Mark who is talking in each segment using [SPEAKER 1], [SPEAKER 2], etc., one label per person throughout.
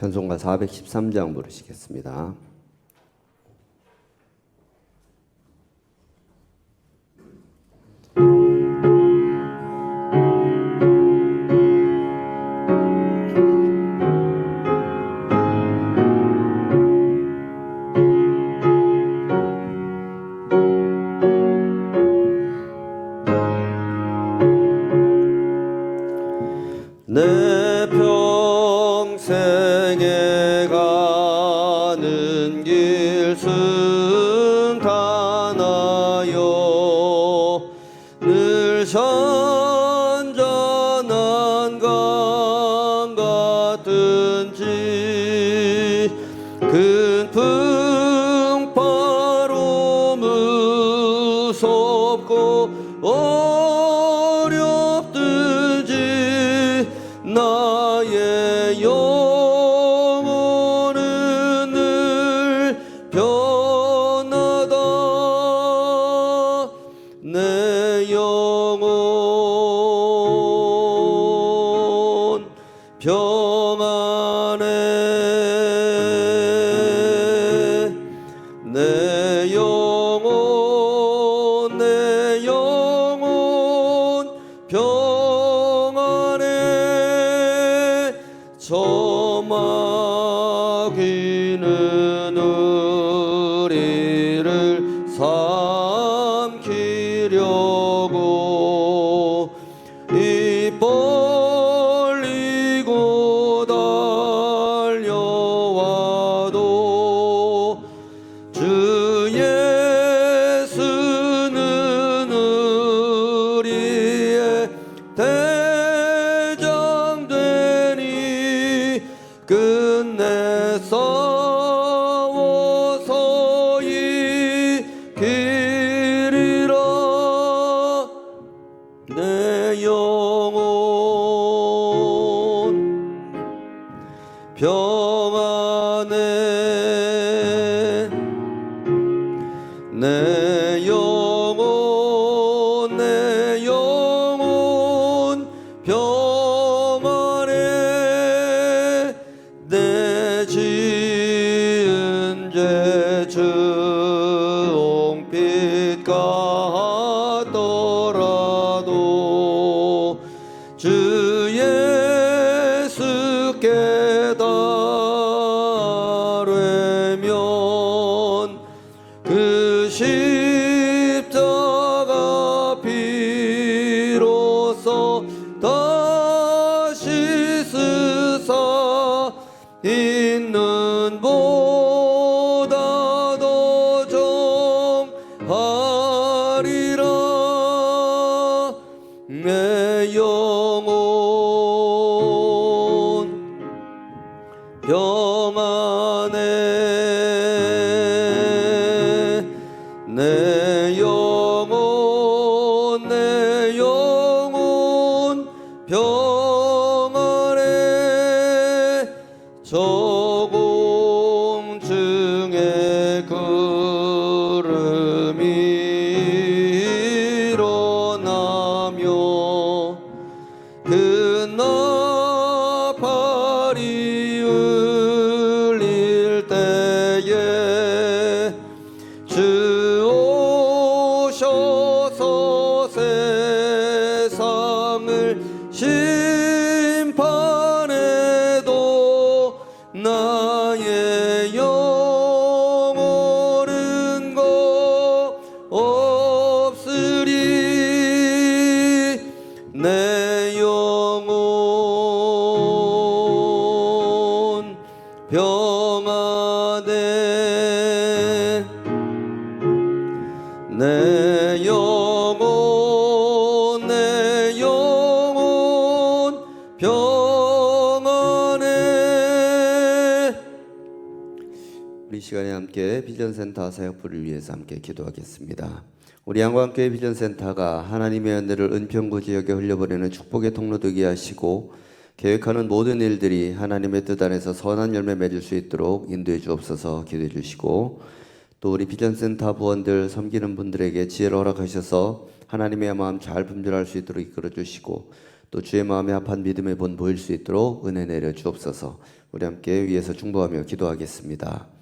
[SPEAKER 1] 찬송가 413장 부르시겠습니다. 무 삼키려고 평 평안해 내 비전센터 사역부를 위해서 함께 기도하겠습니다. 우리 양광교회 비전센터가 하나님의 은혜를 은평구 지역에 흘려보내는 축복의 통로 되게 하시고 계획하는 모든 일들이 하나님의 뜻 안에서 선한 열매 맺을 수 있도록 인도해 주옵소서 기도해 주시고 또 우리 비전센터 부원들 섬기는 분들에게 지혜를 허락하셔서 하나님의 마음 잘 분별할 수 있도록 이끌어 주시고 또 주의 마음에 합한 믿음의 본 보일 수 있도록 은혜 내려 주옵소서. 우리 함께 위에서 중보하며 기도하겠습니다.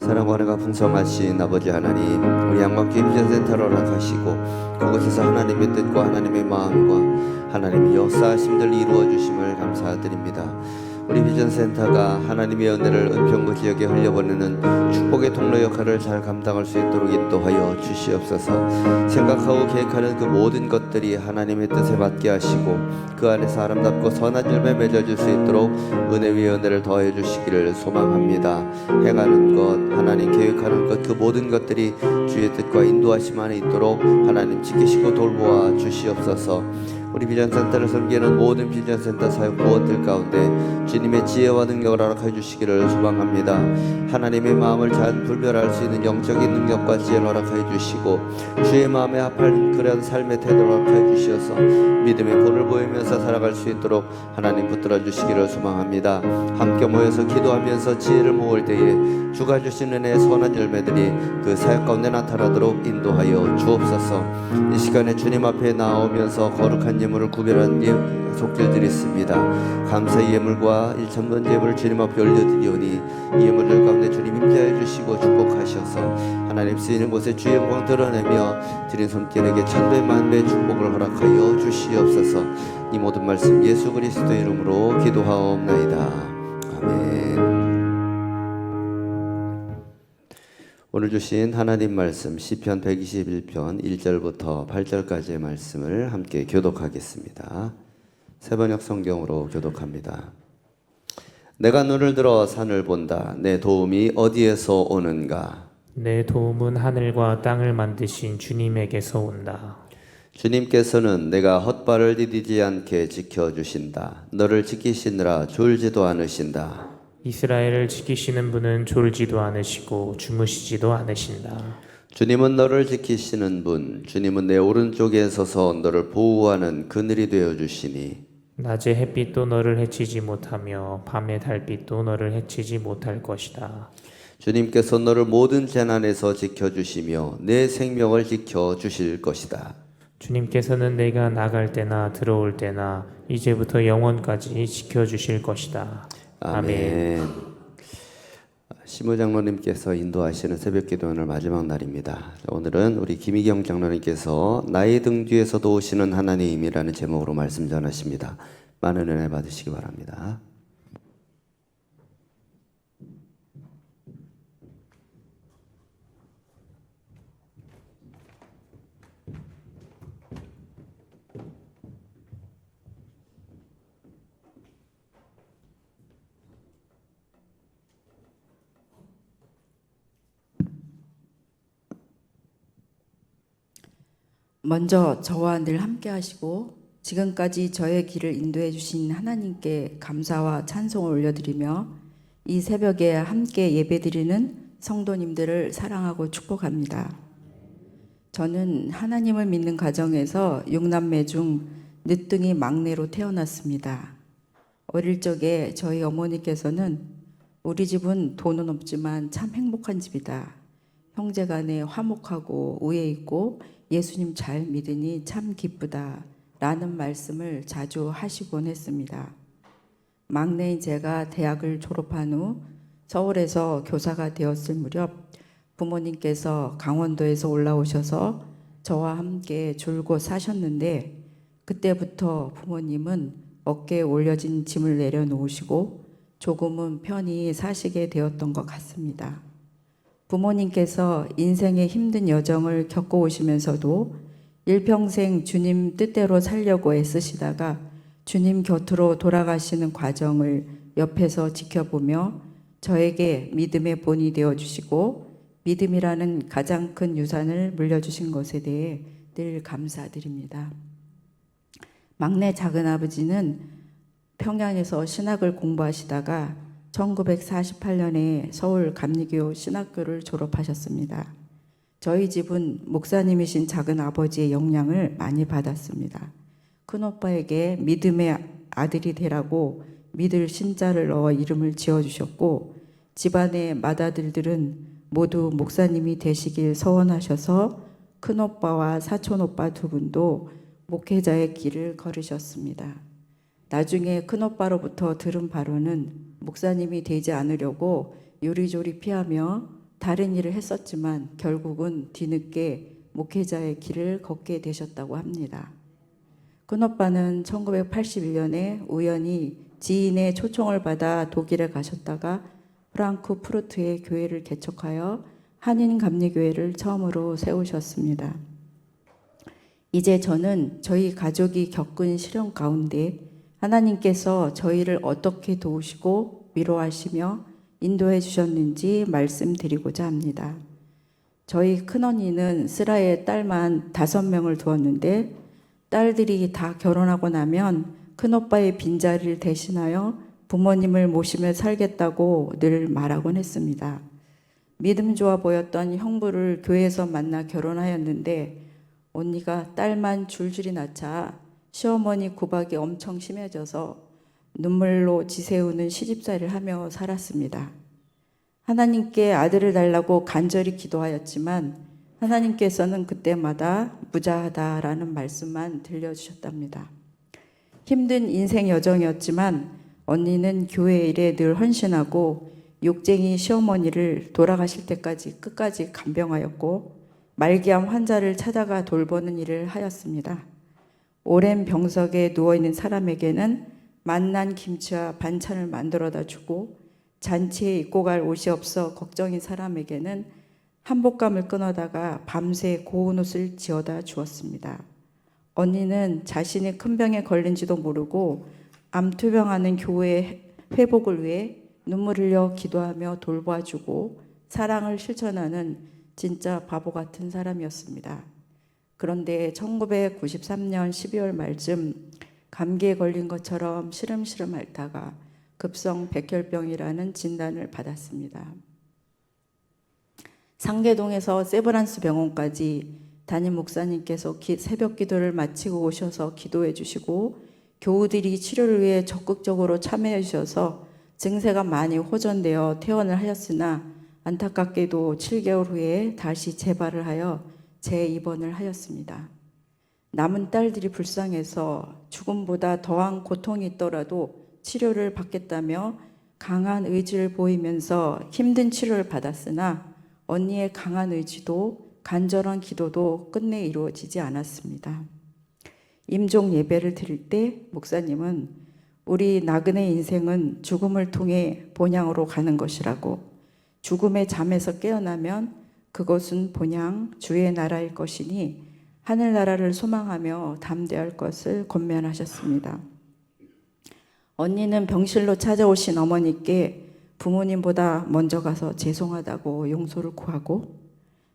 [SPEAKER 1] 사랑과 은혜가 풍성하신 아버지 하나님, 우리 양광교회 비전센터를 허락하시고 그곳에서 하나님의 뜻과 하나님의 마음과 하나님의 역사하심들 이루어 주심을 감사드립니다. 우리 비전센터가 하나님의 은혜를 은평구 지역에 흘려보내는 축복의 통로 역할을 잘 감당할 수 있도록 인도하여 주시옵소서. 생각하고 계획하는 그 모든 것들이 하나님의 뜻에 맞게 하시고 그 안에서 아름답고 선한 열매 맺어질 수 있도록 은혜 위에 은혜를 더해 주시기를 소망합니다. 행하는 것, 하나님 계획하는 것 그 모든 것들이 주의 뜻과 인도하심 안에 있도록 하나님 지키시고 돌보아 주시옵소서. 우리 비전센터를 섬기는 모든 비전센터 사역 부원들 가운데 주님의 지혜와 능력을 허락해 주시기를 소망합니다. 하나님의 마음을 잘 분별할 수 있는 영적인 능력과 지혜를 허락해 주시고 주의 마음에 합한 그런 삶의 태도를 허락해 주시어서 믿음의 본을 보이면서 살아갈 수 있도록 하나님 붙들어 주시기를 소망합니다. 함께 모여서 기도하면서 지혜를 모을 때에 주가 주신 은혜의 선한 열매들이 그 사역 가운데 나타나도록 인도하여 주옵소서. 이 시간에 주님 앞에 나오면서 거룩한 예물을 구별한 예, 속길 드렸습니다. 감사의 예물과 일천번 예물을 주님 앞에 올려드리오니 이 예물들 가운데 주님 임재해 주시고 축복하셔서 하나님 쓰이는 곳에 주의 영광 드러내며 드린 손길에게 천배 만배 축복을 허락하여 주시옵소서. 이 모든 말씀 예수 그리스도의 이름으로 기도하옵나이다. 아멘. 오늘 주신 하나님 말씀 시편 121편 1절부터 8절까지의 말씀을 함께 교독하겠습니다. 세번역 성경으로 교독합니다. 내가 눈을 들어 산을 본다. 내 도움이 어디에서 오는가?
[SPEAKER 2] 내 도움은 하늘과 땅을 만드신 주님에게서 온다.
[SPEAKER 1] 주님께서는 내가 헛발을 디디지 않게 지켜 주신다. 너를 지키시느라 졸지도 않으신다.
[SPEAKER 2] 이스라엘을 지키시는 분은 졸지도 않으시고 주무시지도 않으신다.
[SPEAKER 1] 주님은 너를 지키시는 분, 주님은 내 오른쪽에 서서 너를 보호하는 그늘이 되어 주시니
[SPEAKER 2] 낮의 햇빛도 너를 해치지 못하며 밤의 달빛도 너를 해치지 못할 것이다.
[SPEAKER 1] 주님께서 너를 모든 재난에서 지켜 주시며 내 생명을 지켜 주실 것이다.
[SPEAKER 2] 주님께서는 내가 나갈 때나 들어올 때나 이제부터 영원까지 지켜 주실 것이다.
[SPEAKER 1] 아멘. 시무 장로님께서 인도하시는 새벽 기도 오늘 마지막 날입니다. 오늘은 우리 김희경 장로님께서 나의 등 뒤에서도 오시는 하나님이라는 제목으로 말씀 전하십니다. 많은 은혜 받으시기 바랍니다.
[SPEAKER 3] 먼저 저와 늘 함께 하시고 지금까지 저의 길을 인도해 주신 하나님께 감사와 찬송을 올려드리며 이 새벽에 함께 예배드리는 성도님들을 사랑하고 축복합니다. 저는 하나님을 믿는 가정에서 육남매 중 늦둥이 막내로 태어났습니다. 어릴 적에 저희 어머니께서는 우리 집은 돈은 없지만 참 행복한 집이다. 형제 간에 화목하고 우애 있고 예수님 잘 믿으니 참 기쁘다. 라는 말씀을 자주 하시곤 했습니다. 막내인 제가 대학을 졸업한 후 서울에서 교사가 되었을 무렵 부모님께서 강원도에서 올라오셔서 저와 함께 줄곧 사셨는데 그때부터 부모님은 어깨에 올려진 짐을 내려놓으시고 조금은 편히 사시게 되었던 것 같습니다. 부모님께서 인생의 힘든 여정을 겪어오시면서도 일평생 주님 뜻대로 살려고 애쓰시다가 주님 곁으로 돌아가시는 과정을 옆에서 지켜보며 저에게 믿음의 본이 되어 주시고 믿음이라는 가장 큰 유산을 물려주신 것에 대해 늘 감사드립니다. 막내 작은 아버지는 평양에서 신학을 공부하시다가 1948년에 서울 감리교 신학교를 졸업하셨습니다. 저희 집은 목사님이신 작은 아버지의 영향을 많이 받았습니다. 큰 오빠에게 믿음의 아들이 되라고 믿을 신자를 넣어 이름을 지어주셨고 집안의 맏아들들은 모두 목사님이 되시길 서원하셔서 큰 오빠와 사촌 오빠 두 분도 목회자의 길을 걸으셨습니다. 나중에 큰오빠로부터 들은 바로는 목사님이 되지 않으려고 요리조리 피하며 다른 일을 했었지만 결국은 뒤늦게 목회자의 길을 걷게 되셨다고 합니다. 큰오빠는 1981년에 우연히 지인의 초청을 받아 독일에 가셨다가 프랑크푸르트에 교회를 개척하여 한인 감리교회를 처음으로 세우셨습니다. 이제 저는 저희 가족이 겪은 시련 가운데 하나님께서 저희를 어떻게 도우시고 위로하시며 인도해 주셨는지 말씀드리고자 합니다. 저희 큰언니는 쓰라의 딸만 다섯 명을 두었는데 딸들이 다 결혼하고 나면 큰오빠의 빈자리를 대신하여 부모님을 모시며 살겠다고 늘 말하곤 했습니다. 믿음 좋아 보였던 형부를 교회에서 만나 결혼하였는데 언니가 딸만 줄줄이 낳자 시어머니 구박이 엄청 심해져서 눈물로 지새우는 시집살이를 하며 살았습니다. 하나님께 아들을 달라고 간절히 기도하였지만 하나님께서는 그때마다 무자하다라는 말씀만 들려주셨답니다. 힘든 인생 여정이었지만 언니는 교회 일에 늘 헌신하고 욕쟁이 시어머니를 돌아가실 때까지 끝까지 간병하였고 말기암 환자를 찾아가 돌보는 일을 하였습니다. 오랜 병석에 누워 있는 사람에게는 맛난 김치와 반찬을 만들어다 주고 잔치에 입고 갈 옷이 없어 걱정인 사람에게는 한복감을 끊어다가 밤새 고운 옷을 지어다 주었습니다. 언니는 자신이 큰 병에 걸린지도 모르고 암투병하는 교회 회복을 위해 눈물 흘려 기도하며 돌봐주고 사랑을 실천하는 진짜 바보 같은 사람이었습니다. 그런데 1993년 12월 말쯤 감기에 걸린 것처럼 시름시름 앓다가 급성 백혈병이라는 진단을 받았습니다. 상계동에서 세브란스 병원까지 담임 목사님께서 기- 새벽 기도를 마치고 오셔서 기도해 주시고 교우들이 치료를 위해 적극적으로 참여해 주셔서 증세가 많이 호전되어 퇴원을 하였으나 안타깝게도 7개월 후에 다시 재발을 하여 재입원을 하였습니다. 남은 딸들이 불쌍해서 죽음보다 더한 고통이 있더라도 치료를 받겠다며 강한 의지를 보이면서 힘든 치료를 받았으나 언니의 강한 의지도 간절한 기도도 끝내 이루어지지 않았습니다. 임종 예배를 드릴 때 목사님은 우리 나그네 인생은 죽음을 통해 본향으로 가는 것이라고 죽음의 잠에서 깨어나면 그것은 본향 주의 나라일 것이니 하늘 나라를 소망하며 담대할 것을 권면하셨습니다. 언니는 병실로 찾아오신 어머니께 부모님보다 먼저 가서 죄송하다고 용서를 구하고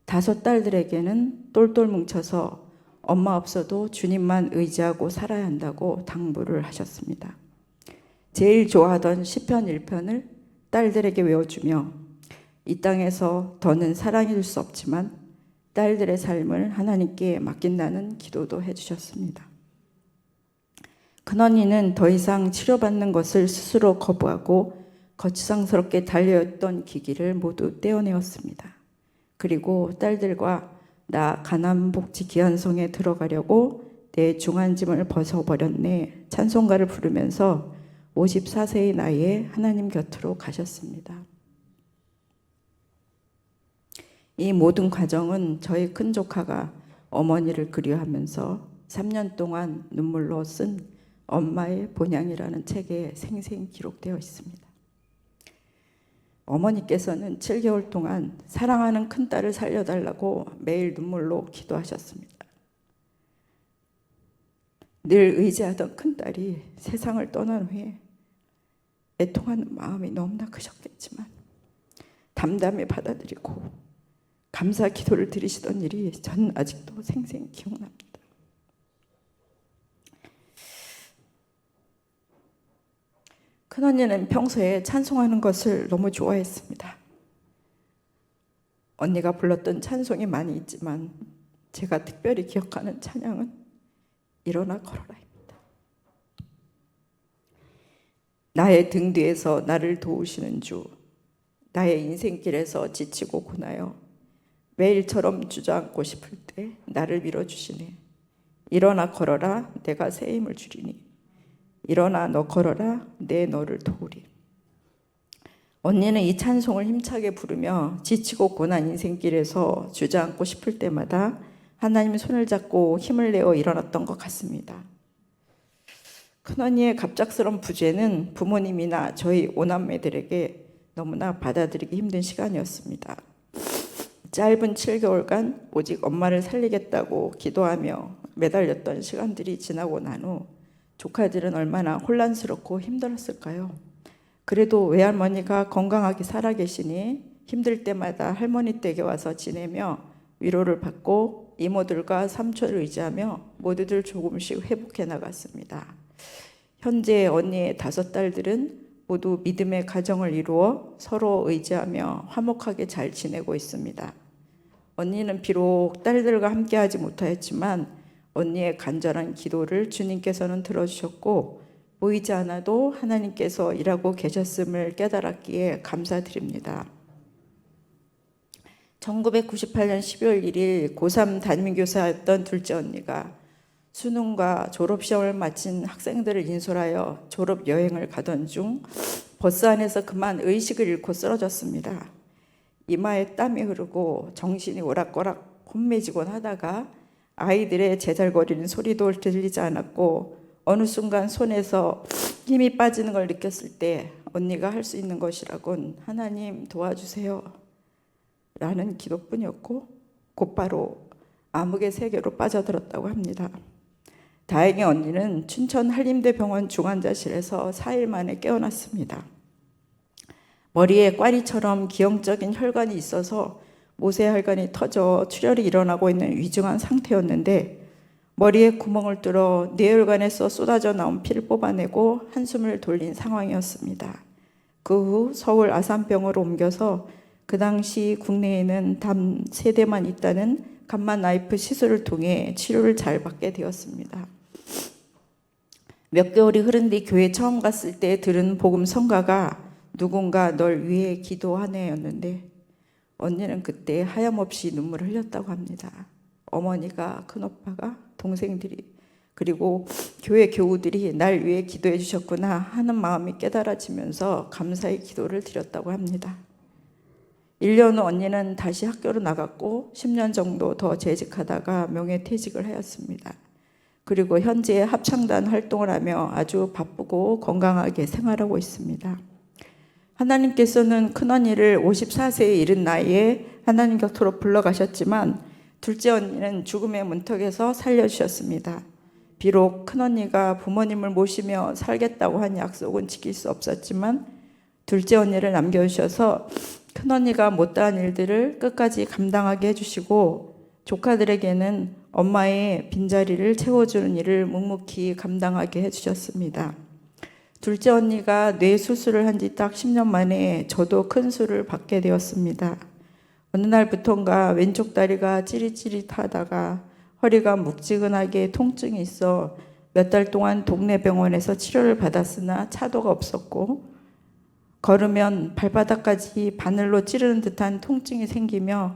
[SPEAKER 3] 다섯 딸들에게는 똘똘 뭉쳐서 엄마 없어도 주님만 의지하고 살아야 한다고 당부를 하셨습니다. 제일 좋아하던 시편 1편을 딸들에게 외워주며 이 땅에서 더는 사랑해 줄 수 없지만 딸들의 삶을 하나님께 맡긴다는 기도도 해주셨습니다. 큰언니는 더 이상 치료받는 것을 스스로 거부하고 거치장스럽게 달려있던 기기를 모두 떼어내었습니다. 그리고 딸들과 나 가남복지 기한성에 들어가려고 내 중한짐을 벗어버렸네 찬송가를 부르면서 54세의 나이에 하나님 곁으로 가셨습니다. 이 모든 과정은 저희 큰 조카가 어머니를 그리워하면서 3년 동안 눈물로 쓴 엄마의 본향이라는 책에 생생히 기록되어 있습니다. 어머니께서는 7개월 동안 사랑하는 큰딸을 살려달라고 매일 눈물로 기도하셨습니다. 늘 의지하던 큰딸이 세상을 떠난 후에 애통하는 마음이 너무나 크셨겠지만 담담히 받아들이고 감사 기도를 드리시던 일이 전 아직도 생생히 기억납니다. 큰언니는 평소에 찬송하는 것을 너무 좋아했습니다. 언니가 불렀던 찬송이 많이 있지만 제가 특별히 기억하는 찬양은 일어나 걸어라입니다. 나의 등 뒤에서 나를 도우시는 주, 나의 인생길에서 지치고 고나요. 매일처럼 주저앉고 싶을 때 나를 밀어주시네. 일어나 걸어라, 내가 새 힘을 주리니. 일어나 너 걸어라 내 너를 도우리. 언니는 이 찬송을 힘차게 부르며 지치고 고난 인생길에서 주저앉고 싶을 때마다 하나님 손을 잡고 힘을 내어 일어났던 것 같습니다. 큰언니의 갑작스런 부재는 부모님이나 저희 오남매들에게 너무나 받아들이기 힘든 시간이었습니다. 짧은 7개월간 오직 엄마를 살리겠다고 기도하며 매달렸던 시간들이 지나고 난 후 조카들은 얼마나 혼란스럽고 힘들었을까요? 그래도 외할머니가 건강하게 살아계시니 힘들 때마다 할머니 댁에 와서 지내며 위로를 받고 이모들과 삼촌을 의지하며 모두들 조금씩 회복해 나갔습니다. 현재 언니의 다섯 딸들은 모두 믿음의 가정을 이루어 서로 의지하며 화목하게 잘 지내고 있습니다. 언니는 비록 딸들과 함께하지 못하였지만 언니의 간절한 기도를 주님께서는 들어주셨고 보이지 않아도 하나님께서 일하고 계셨음을 깨달았기에 감사드립니다. 1998년 12월 1일 고3 담임교사였던 둘째 언니가 수능과 졸업시험을 마친 학생들을 인솔하여 졸업 여행을 가던 중 버스 안에서 그만 의식을 잃고 쓰러졌습니다. 이마에 땀이 흐르고 정신이 오락가락 혼미지곤 하다가 아이들의 제잘거리는 소리도 들리지 않았고 어느 순간 손에서 힘이 빠지는 걸 느꼈을 때 언니가 할 수 있는 것이라곤 하나님 도와주세요 라는 기도뿐이었고 곧바로 암흑의 세계로 빠져들었다고 합니다. 다행히 언니는 춘천 한림대 병원 중환자실에서 4일 만에 깨어났습니다. 머리에 꽈리처럼 기형적인 혈관이 있어서 모세 혈관이 터져 출혈이 일어나고 있는 위중한 상태였는데 머리에 구멍을 뚫어 뇌혈관에서 쏟아져 나온 피를 뽑아내고 한숨을 돌린 상황이었습니다. 그 후 서울 아산병으로 옮겨서 그 당시 국내에는 단세 대만 있다는 감마 나이프 시술을 통해 치료를 잘 받게 되었습니다. 몇 개월이 흐른 뒤 교회 처음 갔을 때 들은 복음 성가가 누군가 널 위해 기도하네였는데 언니는 그때 하염없이 눈물을 흘렸다고 합니다. 어머니가 큰오빠가 동생들이 그리고 교회 교우들이 날 위해 기도해 주셨구나 하는 마음이 깨달아지면서 감사의 기도를 드렸다고 합니다. 1년 후 언니는 다시 학교로 나갔고 10년 정도 더 재직하다가 명예퇴직을 하였습니다. 그리고 현재 합창단 활동을 하며 아주 바쁘고 건강하게 생활하고 있습니다. 하나님께서는 큰언니를 54세에 이른 나이에 하나님 곁으로 불러가셨지만 둘째 언니는 죽음의 문턱에서 살려주셨습니다. 비록 큰언니가 부모님을 모시며 살겠다고 한 약속은 지킬 수 없었지만 둘째 언니를 남겨주셔서 큰언니가 못다한 일들을 끝까지 감당하게 해주시고 조카들에게는 엄마의 빈자리를 채워주는 일을 묵묵히 감당하게 해주셨습니다. 둘째 언니가 뇌 수술을 한 지 딱 10년 만에 저도 큰 수를 받게 되었습니다. 어느 날부턴가 왼쪽 다리가 찌릿찌릿하다가 허리가 묵지근하게 통증이 있어 몇 달 동안 동네 병원에서 치료를 받았으나 차도가 없었고 걸으면 발바닥까지 바늘로 찌르는 듯한 통증이 생기며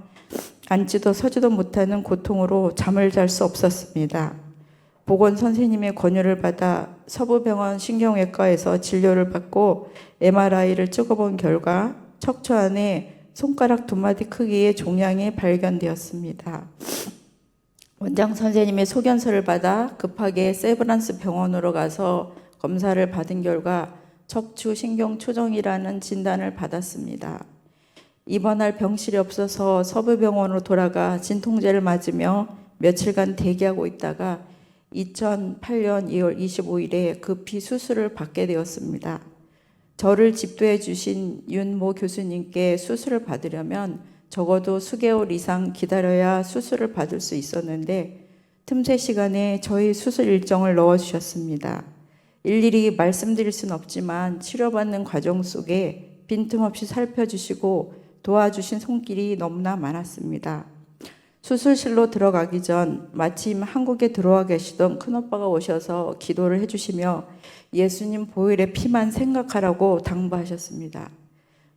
[SPEAKER 3] 앉지도 서지도 못하는 고통으로 잠을 잘 수 없었습니다. 보건 선생님의 권유를 받아 서부병원 신경외과에서 진료를 받고 MRI를 찍어본 결과 척추 안에 손가락 두 마디 크기의 종양이 발견되었습니다. 원장 선생님의 소견서를 받아 급하게 세브란스 병원으로 가서 검사를 받은 결과 척추 신경 초정이라는 진단을 받았습니다. 입원할 병실이 없어서 서부병원으로 돌아가 진통제를 맞으며 며칠간 대기하고 있다가 2008년 2월 25일에 급히 수술을 받게 되었습니다. 저를 집도해 주신 윤모 교수님께 수술을 받으려면 적어도 수개월 이상 기다려야 수술을 받을 수 있었는데 틈새 시간에 저희 수술 일정을 넣어 주셨습니다. 일일이 말씀드릴 수는 없지만 치료받는 과정 속에 빈틈없이 살펴주시고 도와주신 손길이 너무나 많았습니다. 수술실로 들어가기 전 마침 한국에 들어와 계시던 큰오빠가 오셔서 기도를 해주시며 예수님 보혈의 피만 생각하라고 당부하셨습니다.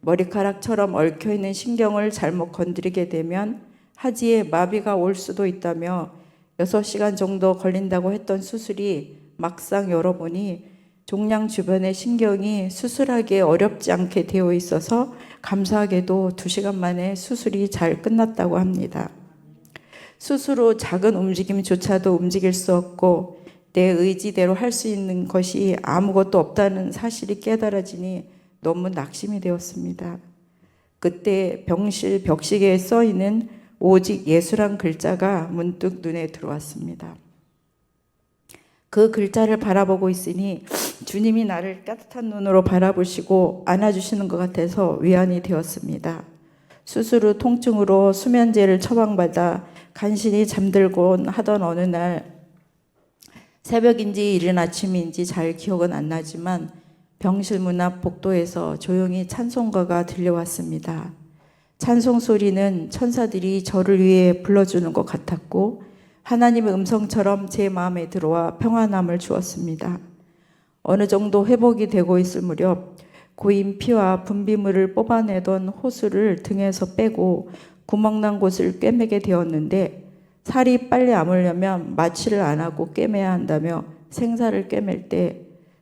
[SPEAKER 3] 머리카락처럼 얽혀있는 신경을 잘못 건드리게 되면 하지에 마비가 올 수도 있다며 6시간 정도 걸린다고 했던 수술이 막상 열어보니 종양 주변의 신경이 수술하기 어렵지 않게 되어 있어서 감사하게도 2시간 만에 수술이 잘 끝났다고 합니다. 스스로 작은 움직임조차도 움직일 수 없고 내 의지대로 할 수 있는 것이 아무것도 없다는 사실이 깨달아지니 너무 낙심이 되었습니다. 그때 병실 벽시계에 써 있는 오직 예수란 글자가 문득 눈에 들어왔습니다. 그 글자를 바라보고 있으니 주님이 나를 따뜻한 눈으로 바라보시고 안아주시는 것 같아서 위안이 되었습니다. 후 통증으로 수면제를 처방받아 간신히 잠들곤 하던 어느 날 새벽인지 이른 아침인지 잘 기억은 안 나지만 병실 문 앞 복도에서 조용히 찬송가가 들려왔습니다. 찬송 소리는 천사들이 저를 위해 불러주는 것 같았고 하나님의 음성처럼 제 마음에 들어와 평안함을 주었습니다. 어느 정도 회복이 되고 있을 무렵 고인 피와 분비물을 뽑아내던 호수를 등에서 빼고 구멍난 곳을 꿰매게 되었는데 살이 빨리 아물려면 마취를 안 하고 꿰매야 한다며 생사를 꿰맬 때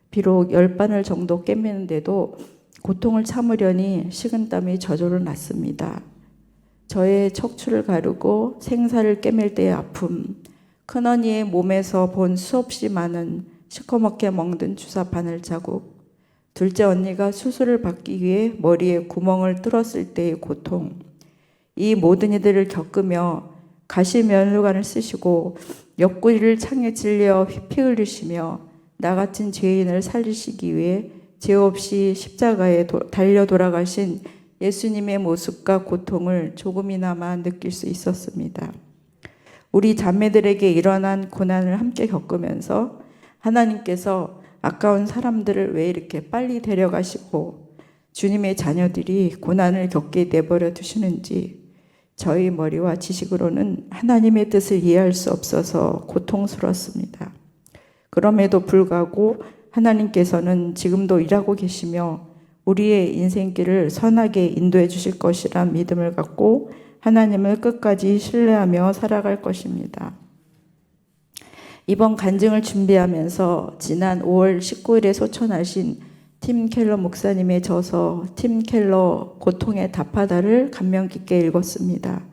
[SPEAKER 3] 비록 열 바늘 정도 꿰매는데도 고통을 참으려니 식은땀이 저절로 났습니다. 저의 척추를 가르고 생사를 꿰맬 때의 아픔, 큰언니의 몸에서 본 수없이 많은 시커멓게 멍든 주사 바늘 자국, 둘째 언니가 수술을 받기 위해 머리에 구멍을 뚫었을 때의 고통, 이 모든 이들을 겪으며 가시 면류관을 쓰시고 옆구리를 창에 찔려 피 흘리시며 나 같은 죄인을 살리시기 위해 죄 없이 십자가에 도- 달려 돌아가신 예수님의 모습과 고통을 조금이나마 느낄 수 있었습니다. 우리 자매들에게 일어난 고난을 함께 겪으면서 하나님께서 아까운 사람들을 왜 이렇게 빨리 데려가시고 주님의 자녀들이 고난을 겪게 내버려 두시는지 저희 머리와 지식으로는 하나님의 뜻을 이해할 수 없어서 고통스럽습니다. 그럼에도 불구하고 하나님께서는 지금도 일하고 계시며 우리의 인생길을 선하게 인도해 주실 것이란 믿음을 갖고 하나님을 끝까지 신뢰하며 살아갈 것입니다. 이번 간증을 준비하면서 지난 5월 19일에 소천하신 팀 켈러 목사님의 저서 팀 켈러 고통의 답하다를 감명 깊게 읽었습니다.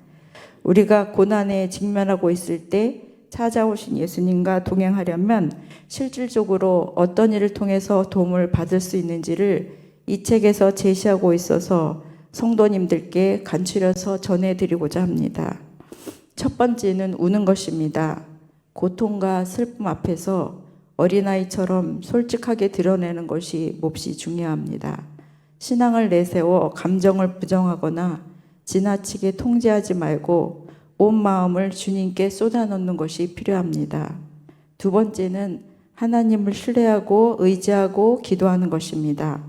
[SPEAKER 3] 우리가 고난에 직면하고 있을 때 찾아오신 예수님과 동행하려면 실질적으로 어떤 일을 통해서 도움을 받을 수 있는지를 이 책에서 제시하고 있어서 성도님들께 간추려서 전해드리고자 합니다. 첫 번째는 우는 것입니다. 고통과 슬픔 앞에서 어린아이처럼 솔직하게 드러내는 것이 몹시 중요합니다. 신앙을 내세워 감정을 부정하거나 지나치게 통제하지 말고 온 마음을 주님께 쏟아넣는 것이 필요합니다. 두 번째는 하나님을 신뢰하고 의지하고 기도하는 것입니다.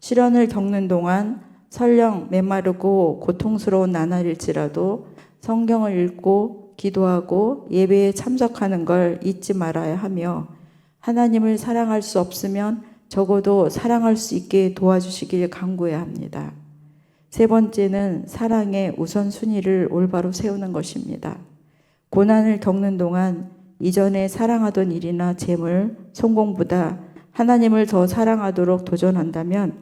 [SPEAKER 3] 시련을 겪는 동안 설령 메마르고 고통스러운 나날일지라도 성경을 읽고 기도하고 예배에 참석하는 걸 잊지 말아야 하며 하나님을 사랑할 수 없으면 적어도 사랑할 수 있게 도와주시길 간구해야 합니다. 세 번째는 사랑의 우선순위를 올바로 세우는 것입니다. 고난을 겪는 동안 이전에 사랑하던 일이나 재물, 성공보다 하나님을 더 사랑하도록 도전한다면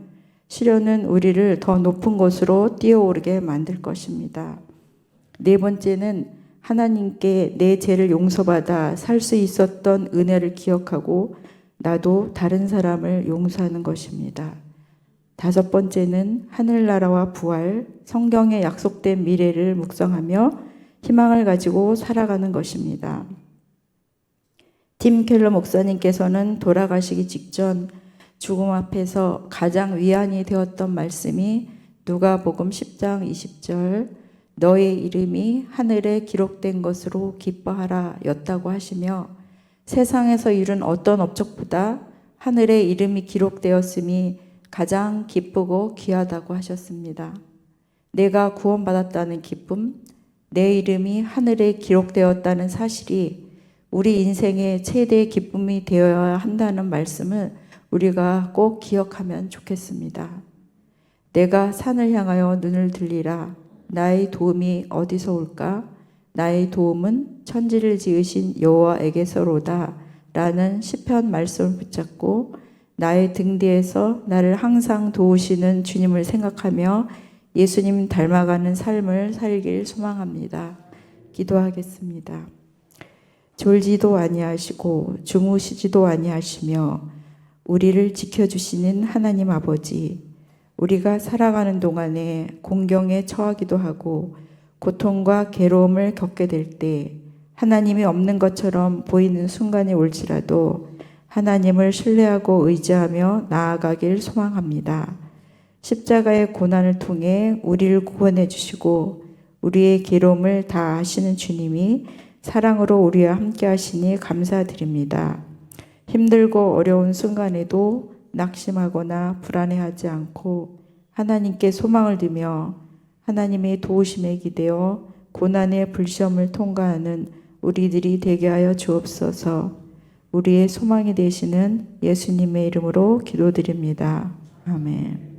[SPEAKER 3] 시련은 우리를 더 높은 곳으로 뛰어오르게 만들 것입니다. 네 번째는 하나님께 내 죄를 용서받아 살 수 있었던 은혜를 기억하고 나도 다른 사람을 용서하는 것입니다. 다섯 번째는 하늘나라와 부활, 성경에 약속된 미래를 묵상하며 희망을 가지고 살아가는 것입니다. 팀 켈러 목사님께서는 돌아가시기 직전 죽음 앞에서 가장 위안이 되었던 말씀이 누가복음 10장 20절 너의 이름이 하늘에 기록된 것으로 기뻐하라 였다고 하시며 세상에서 이룬 어떤 업적보다 하늘에 이름이 기록되었음이 가장 기쁘고 귀하다고 하셨습니다. 내가 구원받았다는 기쁨, 내 이름이 하늘에 기록되었다는 사실이 우리 인생의 최대의 기쁨이 되어야 한다는 말씀을 우리가 꼭 기억하면 좋겠습니다. 내가 산을 향하여 눈을 들리라. 나의 도움이 어디서 올까? 나의 도움은 천지를 지으신 여호와에게서로다. 라는 시편 말씀을 붙잡고 나의 등 뒤에서 나를 항상 도우시는 주님을 생각하며 예수님 닮아가는 삶을 살길 소망합니다. 기도하겠습니다. 졸지도 아니하시고 주무시지도 아니하시며 우리를 지켜주시는 하나님 아버지, 우리가 살아가는 동안에 공경에 처하기도 하고 고통과 괴로움을 겪게 될 때 하나님이 없는 것처럼 보이는 순간이 올지라도 하나님을 신뢰하고 의지하며 나아가길 소망합니다. 십자가의 고난을 통해 우리를 구원해 주시고 우리의 괴로움을 다 아시는 주님이 사랑으로 우리와 함께 하시니 감사드립니다. 힘들고 어려운 순간에도 낙심하거나 불안해하지 않고 하나님께 소망을 두며 하나님의 도우심에 기대어 고난의 불시험을 통과하는 우리들이 되게 하여 주옵소서. 우리의 소망이 되시는 예수님의 이름으로 기도드립니다. 아멘.